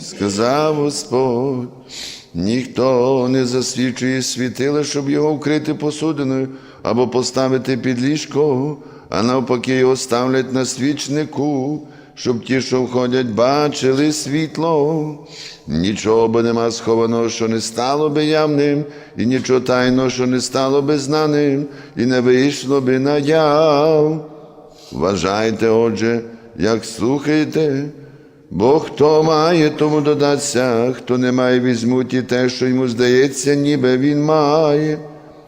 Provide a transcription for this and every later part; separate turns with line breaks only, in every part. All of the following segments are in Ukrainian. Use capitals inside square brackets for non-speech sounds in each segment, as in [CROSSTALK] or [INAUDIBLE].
сказав Господь, ніхто не засвічує світила, щоб його вкрити посудиною або поставити під ліжко, а навпаки його ставлять на свічнику, щоб ті, що входять, бачили світло. Нічого би нема схованого, що не стало би явним, і нічого тайного, що не стало би знаним, і не вийшло би наяв. Вважайте, отже, як слухаєте, бо хто має, тому додаться, хто не має, візьмуть і те, що йому здається, ніби він має.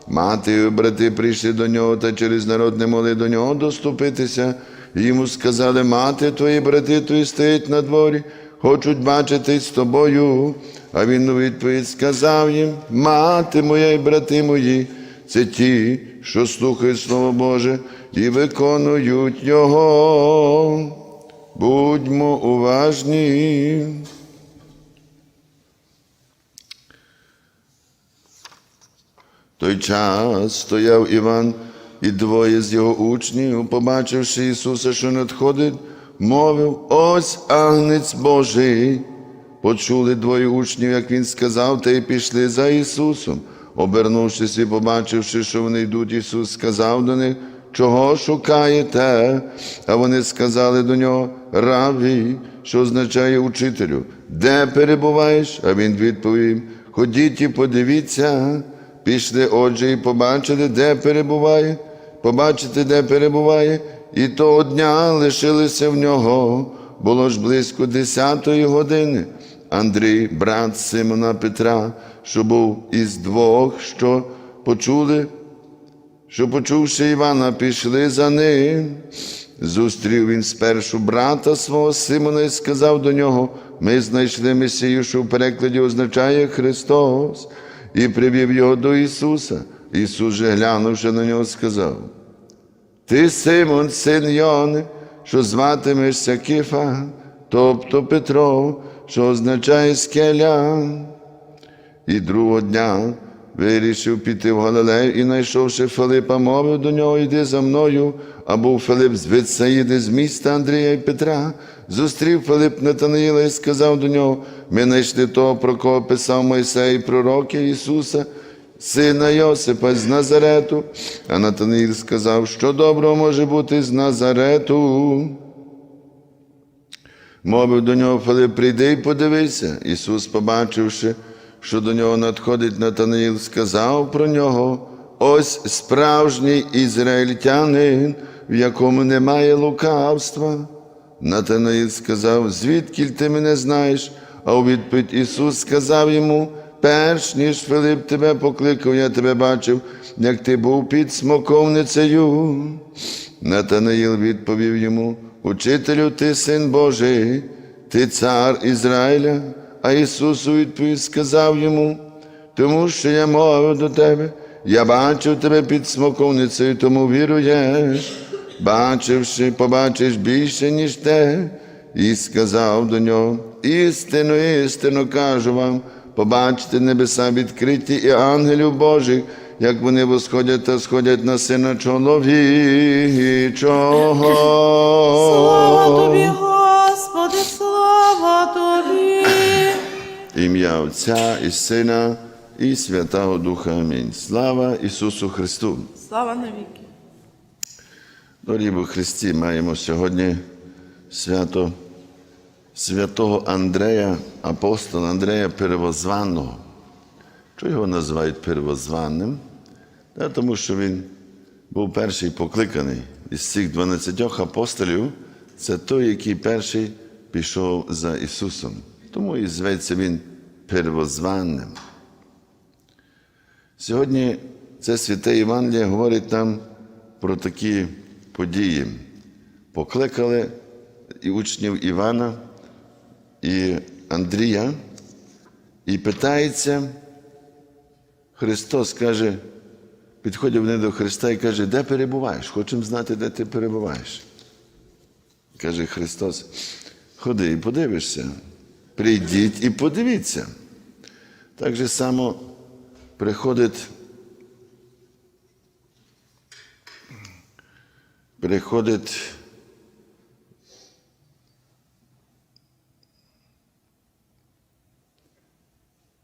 Мати і брати прийшли до нього та через народ не могли до нього доступитися. Йому сказали, мати твої брати твої стоять на дворі, хочуть бачити з тобою. А він у відповідь сказав їм, мати моя і брати мої, це ті, що слухають Слово Боже і виконують Його. Будьмо уважні. Той час стояв Іван і двоє з його учнів, побачивши Ісуса, що надходить, мовив: Ось агнець Божий. Почули двоє учнів, як він сказав, та й пішли за Ісусом. Обернувшись і побачивши, що вони йдуть, Ісус сказав до них, чого шукаєте? А вони сказали до нього, Раві, що означає учителю, де перебуваєш? А він відповів: Ходіть і подивіться. Пішли, отже, і побачили, де перебуває, побачити, де перебуває, і того дня лишилися в нього. Було ж близько десятої години. Андрій, брат Симона Петра, що був із двох, що почули, що, почувши Івана, пішли за ним. Зустрів він спершу брата свого Симона і сказав до нього: Ми знайшли Месію, що в перекладі означає Христос, і привів його до Ісуса. Ісус же, глянувши на нього, сказав: Ти Симон, син Йони, що зватимешся Кифа, тобто Петро, що означає скеля. І другого дня вирішив піти в Галилею і, знайшовши Филипа, мовив до нього, йди за мною. А був Филип з Витсаїди, з міста Андрія і Петра. Зустрів Филип Натанаїла і сказав до нього: ми знайшли того, про кого писав Мойсей, пророки Ісуса, сина Йосипа з Назарету. А Натанаїл сказав, що доброго може бути з Назарету. Мовив до нього Филип, прийди і подивися. Ісус, побачивши, що до нього надходить Натанаїл, сказав про нього: ось справжній ізраїльтянин, в якому немає лукавства. Натанаїл сказав, звідки ти мене знаєш? А у відповідь Ісус сказав йому, перш ніж Филип тебе покликав, я тебе бачив, як ти був під смоковницею. Натанаїл відповів йому, Учителю, ти син Божий, ти цар Ізраїля, а Ісус у відповідь сказав йому, тому що я мовив до тебе, я бачив тебе під смоковницею, тому віруєш, бачивши, побачиш більше, ніж те, і сказав до нього, істину, істину кажу вам, побачите небеса відкриті і ангелів Божих, як вони восходять та сходять на сина чоловічого.
Слава тобі,
Ім'я Отця і Сина і Святого Духа. Амінь. Слава Ісусу Христу!
Слава навіки.
Дорогі у Христі, маємо сьогодні свято святого Андрея, апостола Андрея Первозваного. Чого його називають первозванним? Та тому що він був перший покликаний із цих 12 апостолів, це той, який перший пішов за Ісусом. Тому і зветься він первозванним. Сьогодні це святе Євангеліє говорить нам про такі події. Покликали і учнів Івана і Андрія, і питається, Христос каже, підходять вони до Христа і каже, де перебуваєш? Хочемо знати, де ти перебуваєш. Каже Христос, ходи і подивишся, прийдіть і подивіться. Так же само приходить, приходить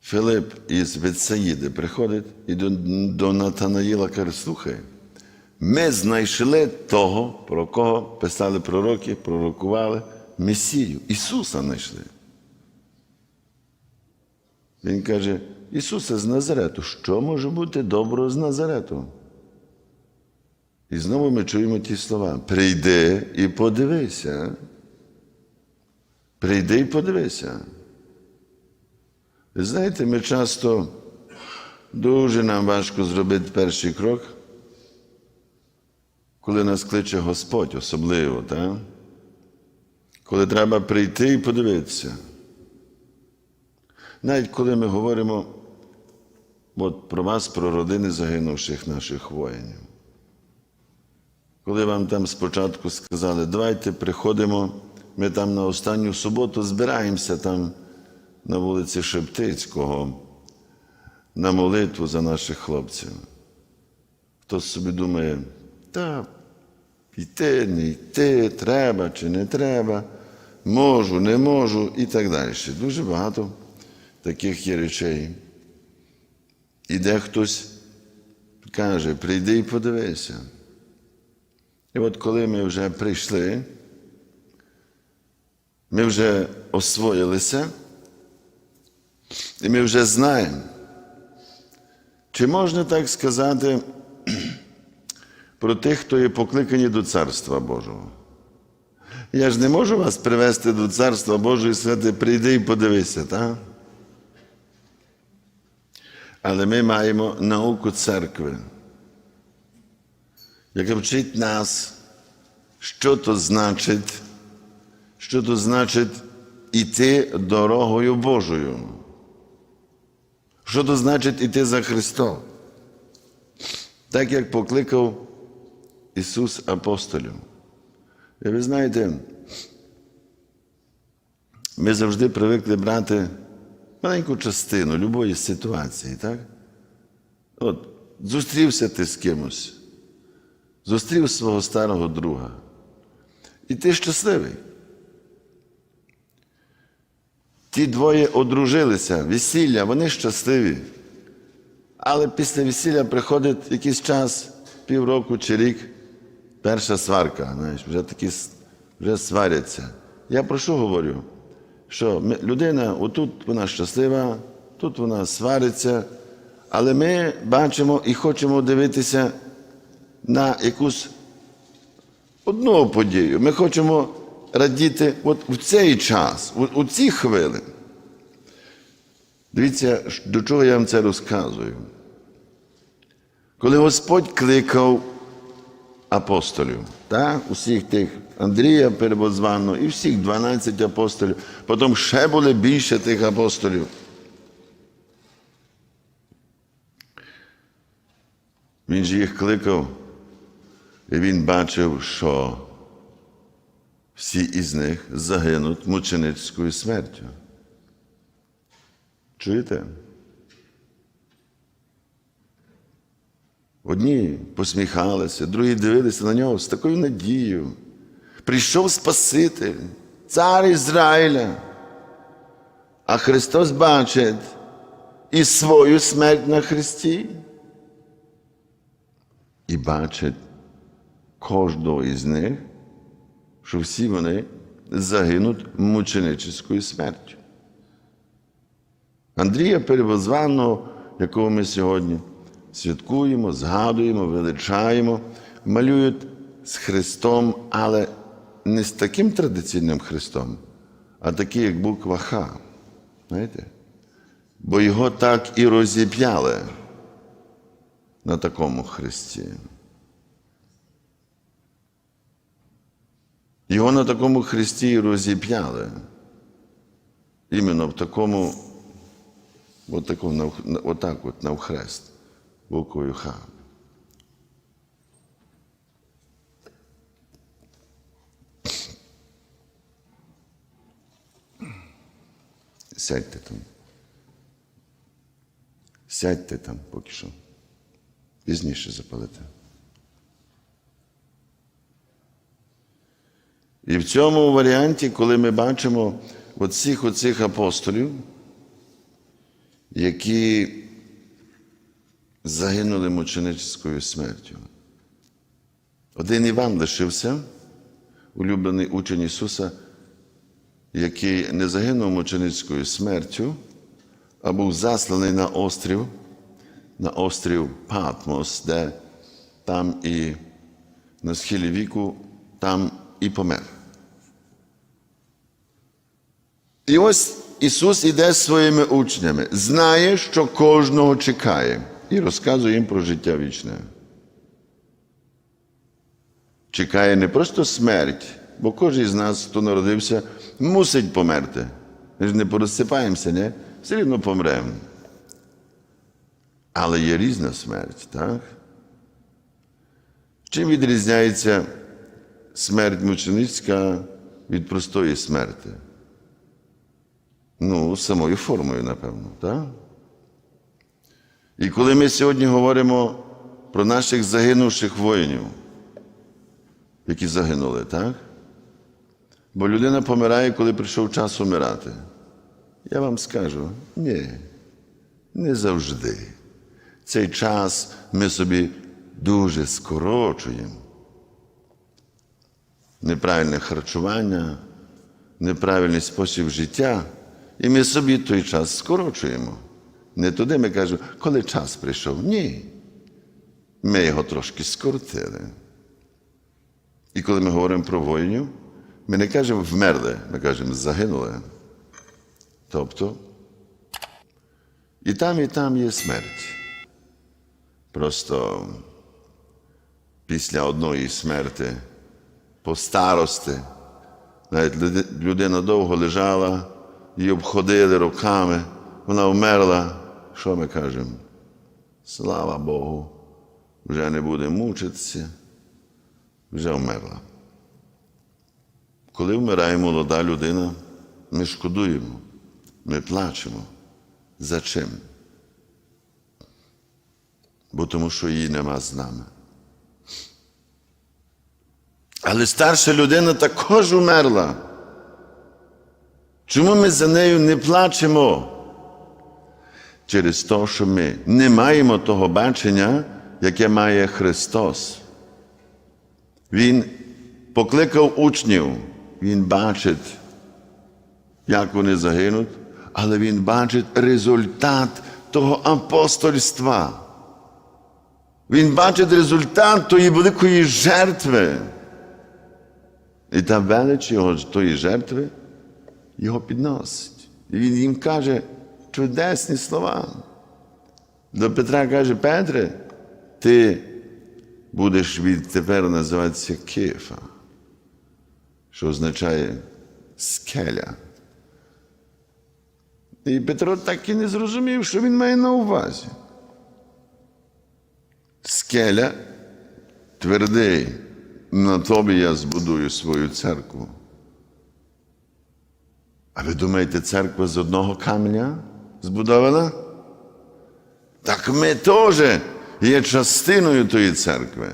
Филип із Вецаїди приходить і до, до Натанаїла каже, слухай, ми знайшли того, про кого писали пророки, пророкували Месію. Ісуса знайшли. Він каже, Ісусе з Назарету, що може бути доброго з Назарету? І знову ми чуємо ті слова: прийди і подивися. Прийди і подивися. Ви знаєте, ми часто дуже нам важко зробити перший крок, коли нас кличе Господь, особливо, так? коли треба прийти і подивитися. Навіть коли ми говоримо от про вас, про родини загинувших наших воїнів. Коли вам там спочатку сказали, давайте приходимо, ми там на останню суботу збираємося там на вулиці Шептицького на молитву за наших хлопців. Хтось собі думає, та йти, не йти, треба чи не треба, можу, не можу і так далі. Дуже багато таких є речей. Іде хтось каже, прийди і подивися. І от коли ми вже прийшли, ми вже освоїлися, і ми вже знаємо, чи можна так сказати [CLEARS THROAT] про тих, хто є покликані до Царства Божого? Я ж не можу вас привести до Царства Божого і сказати, прийди і подивися, так? Але ми маємо науку церкви, яка вчить нас, що то значить, що то значить іти дорогою Божою. Що то значить іти за Христом? Так як покликав Ісус апостолів. І ви знаєте, ми завжди привикли брати маленьку частину любої ситуації, так? От, зустрівся ти з кимось, зустрів свого старого друга. І ти щасливий. Ті двоє одружилися, весілля, вони щасливі. Але після весілля приходить якийсь час, півроку чи рік, перша сварка, знаєш, вже такі вже сваряться. Я про що говорю? Що людина, отут вона щаслива, тут вона свариться, але ми бачимо і хочемо дивитися на якусь одну подію. Ми хочемо радіти от в цей час, у, у ці хвилини. Дивіться, до чого я вам це розказую. Коли Господь кликав апостолів, так? усіх тих Андрія Перевозваного і всіх 12 апостолів, потім ще було більше тих апостолів. Він же їх кликав, і він бачив, що всі із них загинуть мученицькою смертю. Чуєте? Одні посміхалися, другі дивилися на нього з такою надією. Прийшов Спаситель, цар Ізраїля. А Христос бачить і свою смерть на Христі, і бачить кожного із них, що всі вони загинуть мученическою смертю. Андрія Перевозваного, якого ми сьогодні святкуємо, згадуємо, величаємо, малюють з Христом, але не з таким традиційним Христом, а такий, як буква Х. Знаєте? Бо його так і розіп'яли на такому Христі. Його на такому Христі і розіп'яли. Іменно в такому, от отак от навхрест, буквою Х. Сядьте там. Сядьте там поки що. Пізніше запалите. І в цьому варіанті, коли ми бачимо всіх оцих апостолів, які загинули мученическою смертю. Один Іван лишився, улюблений учень Ісуса, який не загинув мученицькою смертю, а був засланий на острів, на острів Патмос, де там і на схилі віку, там і помер. І ось Ісус іде з своїми учнями, знає, що кожного чекає, і розказує їм про життя вічне. Чекає не просто смерть, бо кожен з нас, хто народився, мусить померти. Ми ж не порозсипаємося, не? Все рівно помремо. Але є різна смерть, так? Чим відрізняється смерть мученицька від простої смерті? Ну, самою формою, напевно, так? І коли ми сьогодні говоримо про наших загинувших воїнів, які загинули, так? Бо людина помирає, коли прийшов час умирати. Я вам скажу, ні, не завжди. Цей час ми собі дуже скорочуємо. Неправильне харчування, неправильний спосіб життя, і ми собі той час скорочуємо. Не туди ми кажемо, коли час прийшов. Ні. Ми його трошки скоротили. І коли ми говоримо про воїнів, ми не кажемо вмерли, ми кажемо загинули. Тобто, і там, і там є смерть. Просто після одної смерти, по старости, навіть людина довго лежала, її обходили руками, вона вмерла. Що ми кажемо? Слава Богу, вже не буде мучитися, вже вмерла. Коли вмирає молода людина, ми шкодуємо, ми плачемо. За чим? Бо тому що її нема з нами. Але старша людина також умерла. Чому ми за нею не плачемо? Через те, що ми не маємо того бачення, яке має Христос. Він покликав учнів, Він бачить, як вони загинуть, але Він бачить результат того апостольства. Він бачить результат тої великої жертви. І та велич його тої жертви його підносить. І він їм каже чудесні слова. До Петра каже, Петре, ти будеш відтепер називатися Кефа, що означає скеля. І Петро так і не зрозумів, що він має на увазі. Скеля твердий, на тобі я збудую свою церкву. А ви думаєте, церква з одного каменя збудована? Так ми теж є частиною тої церкви.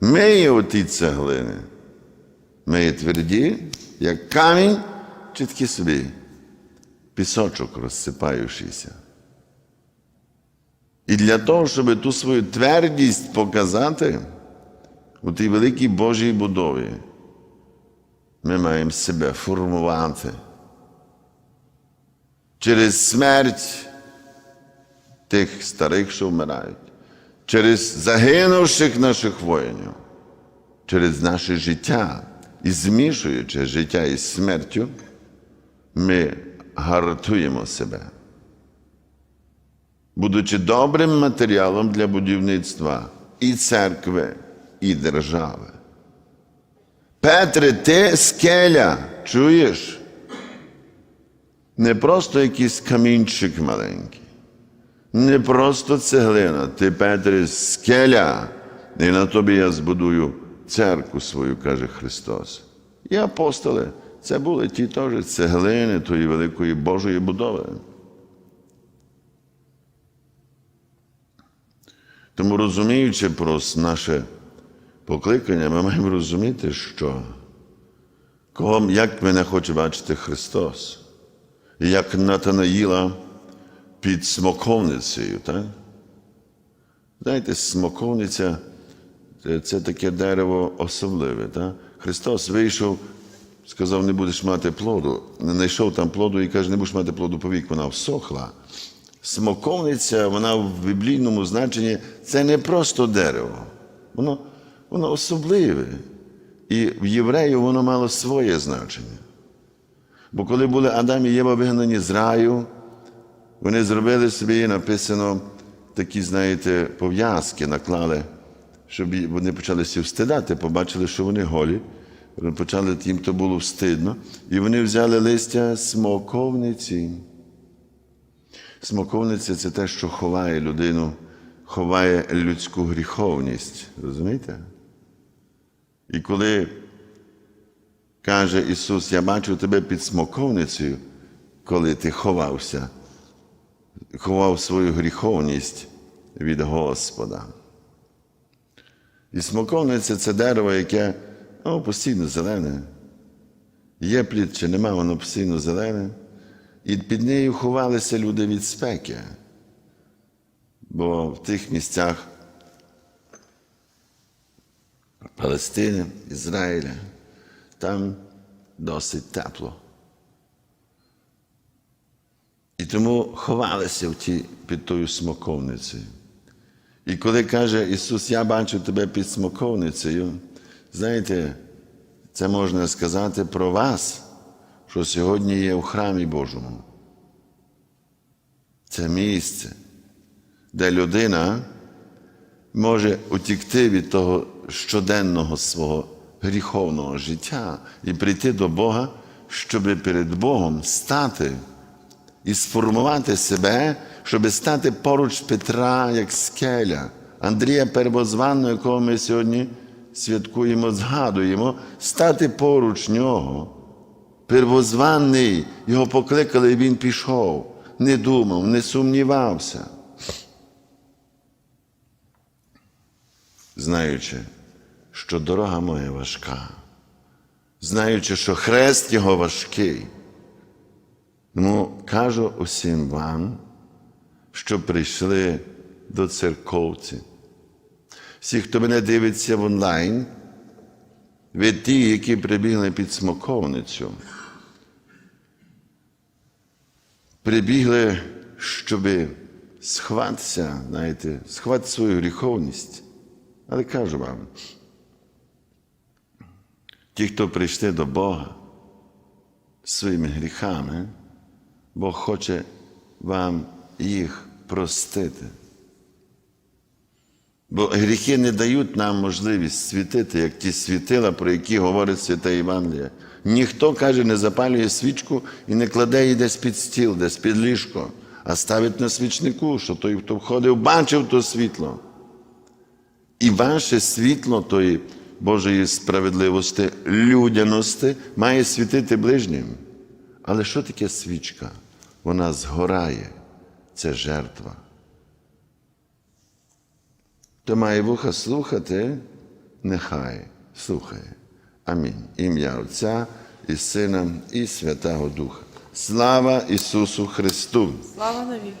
Ми є оті цеглини. Ми є тверді, як камінь, чи такі собі, пісочок розсипаючийся. І для того, щоб ту свою твердість показати у тій великій Божій будові, ми маємо себе формувати через смерть тих старих, що вмирають, через загинувших наших воїнів, через наше життя і змішуючи життя із смертю, ми гартуємо себе будучи добрим матеріалом для будівництва і церкви, і держави. Петре, ти скеля, чуєш? Не просто якийсь камінчик маленький, не просто цеглина, ти, Петре, скеля, і на тобі я збудую церкву свою, каже Христос. І апостоли, це були ті теж цеглини тої великої Божої будови. Тому розуміючи про наше покликання, ми маємо розуміти, що кого, як мене хоче бачити Христос. Як Натанаїла під смоковницею, так? Знаєте, смоковниця це, таке дерево особливе. Так? Христос вийшов, сказав, не будеш мати плоду. Не знайшов там плоду і каже, не будеш мати плоду повік, вона всохла. Смоковниця, вона в біблійному значенні це не просто дерево. Воно, воно особливе. І в єврею воно мало своє значення. Бо коли були Адам і Єва вигнані з раю, вони зробили собі, написано, такі, знаєте, пов'язки наклали, щоб вони почалися встидати, побачили, що вони голі. Почали їм то було встидно. І вони взяли листя смоковниці. Смоковниця це те, що ховає людину, ховає людську гріховність. Розумієте? І коли каже Ісус, я бачу тебе під смоковницею, коли ти ховався, ховав свою гріховність від Господа. І смоковниця це дерево, яке ну, постійно зелене. Є плід чи нема, воно постійно зелене. І під нею ховалися люди від спеки. Бо в тих місцях Палестини, Ізраїля, там досить тепло. І тому ховалися в ті, під тою смоковницею. І коли каже Ісус, я бачу тебе під смоковницею, знаєте, це можна сказати про вас, що сьогодні є у храмі Божому. Це місце, де людина може утікти від того щоденного свого гріховного життя і прийти до Бога, щоб перед Богом стати і сформувати себе, щоб стати поруч Петра як скеля, Андрія Первозванного, якого ми сьогодні святкуємо, згадуємо, стати поруч нього. Первозваний, його покликали, і він пішов, не думав, не сумнівався. Знаючи, що дорога моя важка, знаючи, що хрест його важкий. Тому кажу усім вам, що прийшли до церковці. Всі, хто мене дивиться в онлайн, ви ті, які прибігли під смоковницю. Прибігли, щоб схватися, знаєте, схвати свою гріховність. Але кажу вам, ті, хто прийшли до Бога своїми гріхами, Бог хоче вам їх простити. Бо гріхи не дають нам можливість світити, як ті світила, про які говорить Свята Євангелія. Ніхто, каже, не запалює свічку і не кладе її десь під стіл, десь під ліжко, а ставить на свічнику, що той, хто входив, бачив то світло. І ваше світло тої Божої справедливості, людяності має світити ближнім. Але що таке свічка? Вона згорає, це жертва. Хто має вуха слухати, нехай слухає. Амінь. Ім'я Отця і Сина, і Святого Духа. Слава Ісусу Христу!
Слава навіки.